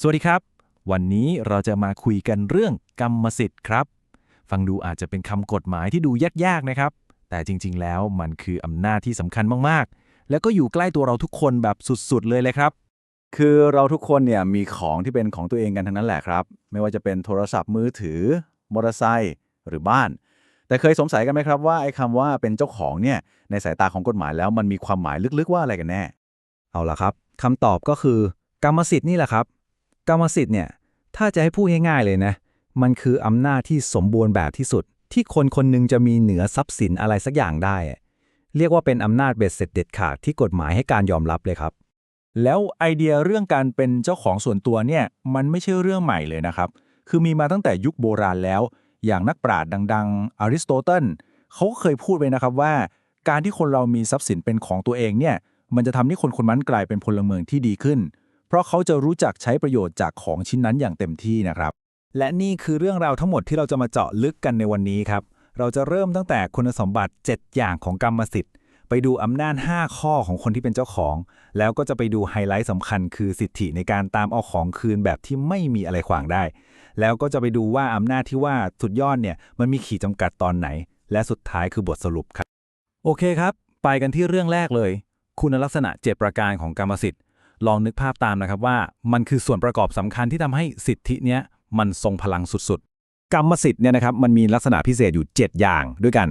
สวัสดีครับ วันนี้เราจะมาคุยกันเรื่องกรรมสิทธิ์ครับ ฟังดูอาจจะเป็นคำกฎหมายที่ดูยากๆนะครับ แต่จริงๆ แล้วมันคืออำนาจที่สำคัญมากๆ แล้วก็อยู่ใกล้ตัวเราทุกคนแบบสุดๆ เลยเลยครับ คือเราทุกคนเนี่ยมีของที่เป็นของตัวเองกันทั้งนั้นแหละครับ ไม่ว่าจะเป็นโทรศัพท์มือถือ มอเตอร์ไซค์หรือบ้าน แต่เคยสงสัยกันไหมครับว่าไอ้คำว่าเป็นเจ้าของเนี่ยในสายตาของกฎหมายแล้วมันมีความหมายลึกๆว่าอะไรกันแน่ เอาล่ะครับคำตอบก็คือกรรมสิทธิ์นี่แหละครับ กรรมสิทธิ์เนี่ย ถ้าจะให้พูดง่ายๆเลยนะ มันคืออำนาจที่สมบูรณ์แบบที่สุด ที่คนคนหนึงจะมีเหนือทรัพย์สินอะไรสักอย่างได้ เรียกว่าเป็นอำนาจเบ็ดเสร็จเด็ดขาดที่กฎหมายให้การยอมรับเลยครับ แล้วไอเดียเรื่องการเป็นเจ้าของส่วนตัวเนี่ย มันไม่ใช่เรื่องใหม่เลยนะครับ คือมีมาตั้งแต่ยุคโบราณแล้ว อย่างนักปราชญ์ดัง ๆ อริสโตเติลเขาเคยพูดไว้นะครับว่า การที่คนเรามีทรัพย์สินเป็นของตัวเองเนี่ย มันจะทำให้คนคนนั้นกลายเป็นพลเมืองที่ดีขึ้น เพราะเขาจะรู้จักใช้ประโยชน์จากของชิ้นนั้นอย่างเต็มที่นะครับ และนี่คือเรื่องราวทั้งหมดที่เราจะมาเจาะลึกกันในวันนี้ครับ เราจะเริ่มตั้งแต่คุณสมบัติ 7 อย่างของกรรมสิทธิ์ ไปดูอำนาจ 5 ข้อของคนที่เป็นเจ้าของ แล้วก็จะไปดูไฮไลท์สำคัญคือสิทธิในการตามเอาของคืนแบบที่ไม่มีอะไรขวางได้ แล้วก็จะไปดูว่าอำนาจที่ว่าสุดยอดเนี่ยมันมีขีดจำกัดตอนไหน และสุดท้ายคือบทสรุปครับ โอเคครับ ไปกันที่เรื่องแรกเลย คุณลักษณะ 7 ประการของกรรมสิทธิ์ ลองนึกภาพตามนะครับว่ามันคือส่วนประกอบสำคัญที่ทำให้สิทธิเนี้ยมันทรงพลังสุดๆ กรรมสิทธิ์เนี่ยนะครับมันมีลักษณะพิเศษอยู่ 7 อย่างด้วยกัน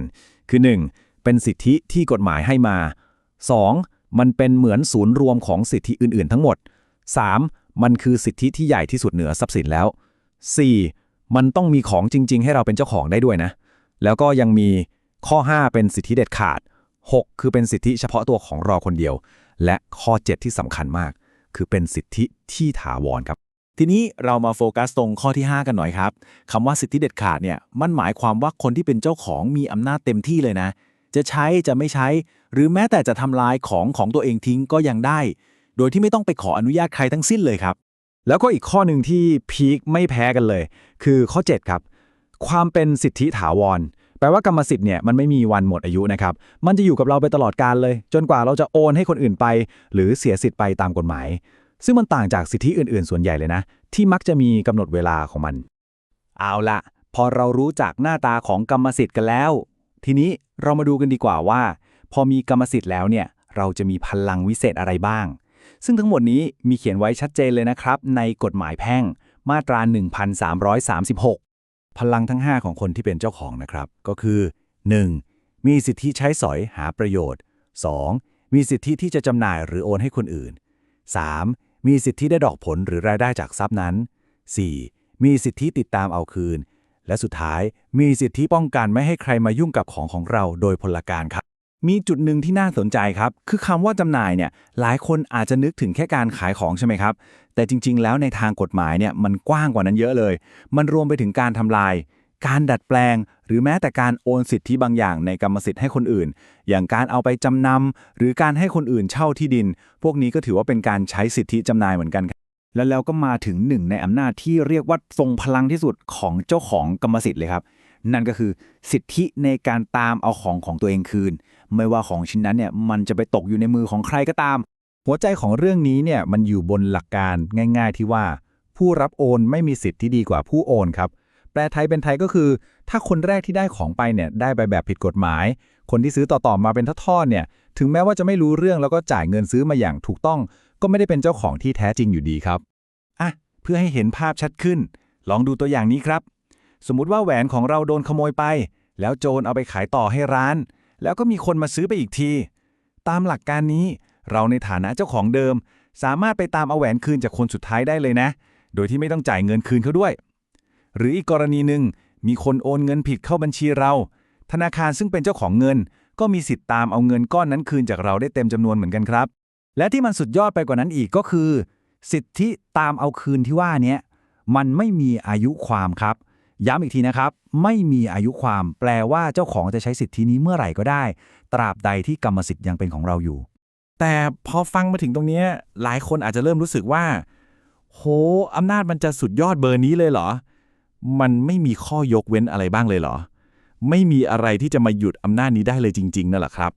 คือ 1. เป็นสิทธิที่กฎหมายให้มา 2. มันเป็นเหมือนศูนย์รวมของสิทธิอื่นๆ ทั้งหมด 3. มันคือสิทธิที่ใหญ่ที่สุดเหนือทรัพย์สินแล้ว 4. มันต้องมีของจริง ๆ ให้เราเป็นเจ้าของได้ด้วยนะ แล้วก็ยังมีข้อ 5 เป็นสิทธิเด็ดขาด 6 คือเป็นสิทธิเฉพาะตัวของเราคนเดียว และข้อ 7 ที่สำคัญมาก คือเป็นสิทธิที่ถาวรครับ ทีนี้เรามาโฟกัสตรงข้อที่ 5 กันหน่อยครับคำว่าสิทธิเด็ดขาดเนี่ยมันหมายความว่าคนที่เป็นเจ้าของมีอำนาจเต็มที่เลยนะ จะใช้จะไม่ใช้ หรือแม้แต่จะทำลายของของตัวเองทิ้งก็ยังได้ โดยที่ไม่ต้องไปขออนุญาตใครทั้งสิ้นเลยครับแล้วก็อีกข้อหนึ่งที่พีคไม่แพ้กันเลย คือข้อ 7 ครับ ความเป็นสิทธิถาวร แปลว่ากรรมสิทธิ์เนี่ยมันไม่มีวันหมดอายุนะครับ มันจะอยู่กับเราไปตลอดกาลเลย จนกว่าเราจะโอนให้คนอื่นไป หรือเสียสิทธิ์ไปตามกฎหมาย ซึ่งมันต่างจากสิทธิอื่นๆ ส่วนใหญ่เลยนะ ที่มักจะมีกำหนดเวลาของมัน เอาละพอเรารู้จักหน้าตาของกรรมสิทธิ์กันแล้ว ทีนี้เรามาดูกันดีกว่าว่า พอมีกรรมสิทธิ์แล้วเนี่ยเราจะมีพลังวิเศษอะไรบ้าง ซึ่งทั้งหมดนี้มีเขียนไว้ชัดเจนเลยนะครับ ในกฎหมายแพ่งมาตรา 1336 พลังทั้ง 5 ของคนที่เป็นเจ้าของนะครับ ก็คือ 1. มีสิทธิใช้สอยหาประโยชน์ 2. มีสิทธิที่จะจำหน่ายหรือโอนให้คนอื่น 3. มีสิทธิได้ดอกผลหรือรายได้จากทรัพย์นั้น 4. มีสิทธิติดตามเอาคืน และสุดท้ายมีสิทธิป้องกันไม่ให้ใครมายุ่งกับของของเราโดยพลการครับ มีจุดหนึ่งที่น่าสนใจครับ คือคำว่าจำหน่ายเนี่ย หลายคนอาจจะนึกถึงแค่การขายของใช่ไหมครับ แต่จริง ๆ แล้วในทางกฎหมายเนี่ยมันกว้างกว่านั้นเยอะเลย มันรวมไปถึงการทำลาย การดัดแปลง หรือแม้แต่การโอนสิทธิบางอย่างในกรรมสิทธิ์ให้คนอื่น อย่างการเอาไปจำนำหรือการให้คนอื่นเช่าที่ดิน พวกนี้ก็ถือว่าเป็นการใช้สิทธิจำหน่ายเหมือนกันครับแล้วแล้วก็มาถึงหนึ่งในอำนาจที่เรียกว่าทรงพลังที่สุดของเจ้าของกรรมสิทธิ์เลยครับ นั่นก็คือสิทธิในการตามเอาของของตัวเองคืน ไม่ว่าของชิ้นนั้นเนี่ยมันจะไปตกอยู่ในมือของใครก็ตาม หัวใจของเรื่องนี้เนี่ยมันอยู่บนหลักการง่าย ๆ ที่ว่า ผู้รับโอนไม่มีสิทธิ์ที่ดีกว่าผู้โอนครับแปลไทยเป็นไทยก็คือ ถ้าคนแรกที่ได้ของไปเนี่ยได้ไปแบบผิดกฎหมาย คนที่ซื้อต่อๆมาเป็นทอดๆเนี่ยถึงแม้ว่าจะไม่รู้เรื่องแล้วก็จ่ายเงินซื้อมาอย่างถูกต้อง ก็ไม่ได้เป็นเจ้าของที่แท้จริงอยู่ดีครับอะเพื่อให้เห็นภาพชัดขึ้น ลองดูตัวอย่างนี้ครับ สมมุติว่าแหวนของเราโดนขโมยไป แล้วโจรเอาไปขายต่อให้ร้าน แล้วก็มีคนมาซื้อไปอีกที ตามหลักการนี้ เราในฐานะเจ้าของเดิม สามารถไปตามเอาแหวนคืนจากคนสุดท้ายได้เลยนะ โดยที่ไม่ต้องจ่ายเงินคืนเขาด้วย หรืออีกกรณีหนึ่งมีคนโอนเงินผิดเข้าบัญชีเรา ธนาคารซึ่งเป็นเจ้าของเงิน ก็มีสิทธิ์ตามเอาเงินก้อนนั้นคืนจากเราได้เต็มจำนวนเหมือนกันครับ และที่มันสุดยอดไปกว่านั้นอีกก็คือ สิทธิตามเอาคืนที่ว่านี้มันไม่มีอายุความครับ ย้ำอีกทีนะครับ ไม่มีอายุความแปลว่าเจ้าของจะใช้สิทธินี้เมื่อไหร่ก็ได้ ตราบใดที่กรรมสิทธิ์ยังเป็นของเราอยู่ แต่พอฟังมาถึงตรงนี้หลายคนอาจจะเริ่มรู้สึกว่า โหอำนาจมันจะสุดยอดเบอร์นี้เลยเหรอ มันไม่มีข้อยกเว้นอะไรบ้างเลยเหรอ ไม่มีอะไรที่จะมาหยุดอำนาจนี้ได้เลยจริง ๆนั่นแหละครับ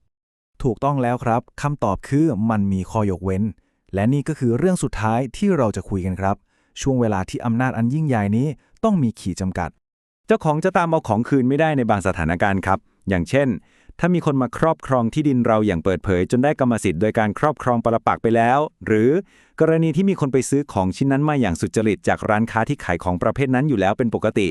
ถูกต้องแล้วครับคำตอบคือมันมีข้อยกเว้น และนี่ก็คือเรื่องสุดท้ายที่เราจะคุยกันครับ ช่วงเวลาที่อำนาจอันยิ่งใหญ่นี้ ต้องมีขีดจำกัด เจ้าของจะตามเอาของคืนไม่ได้ในบางสถานการณ์ครับ อย่างเช่น ถ้ามีคนมาครอบครองที่ดินเราอย่างเปิดเผย จนได้กรรมสิทธิ์โดยการครอบครองปรปักษ์ไปแล้ว หรือกรณีที่มีคนไปซื้อของชิ้นนั้นมาอย่างสุจริตจากร้านค้าที่ขายของประเภทนั้นอยู่แล้วเป็นปกติ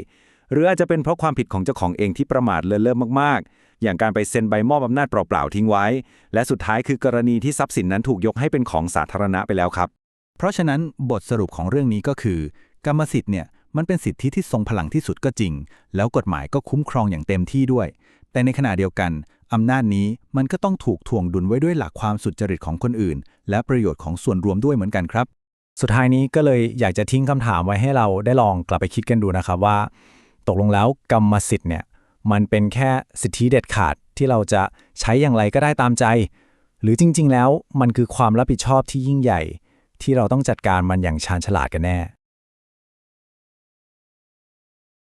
หรืออาจจะเป็นเพราะความผิดของเจ้าของเองที่ประมาทเลินเล่อมากๆ อย่างการไปเซ็นใบมอบอำนาจเปล่าๆทิ้งไว้ และสุดท้ายคือกรณีที่ทรัพย์สินนั้นถูกยกให้เป็นของสาธารณะไปแล้วครับ เพราะฉะนั้นบทสรุปของเรื่องนี้ก็คือ กรรมสิทธิ์เนี่ย มันเป็นสิทธิที่ทรงพลังที่สุดก็จริง แล้วกฎหมายก็คุ้มครองอย่างเต็มที่ด้วย แต่ในขณะเดียวกันอำนาจนี้มันก็ต้องถูกถ่วงดุลไว้ด้วยหลักความสุจริตของคนอื่น และประโยชน์ของส่วนรวมด้วยเหมือนกันครับ สุดท้ายนี้ก็เลยอยากจะทิ้งคำถามไว้ให้เราได้ลองกลับไปคิดกันดูนะครับว่า ตกลงแล้วกรรมสิทธิ์เนี่ยมันเป็นแค่สิทธิเด็ดขาดที่เราจะใช้อย่างไรก็ได้ตามใจ หรือจริง ๆ แล้วมันคือความรับผิดชอบที่ยิ่งใหญ่ ที่เราต้องจัดการมันอย่างชาญฉลาดกันแน่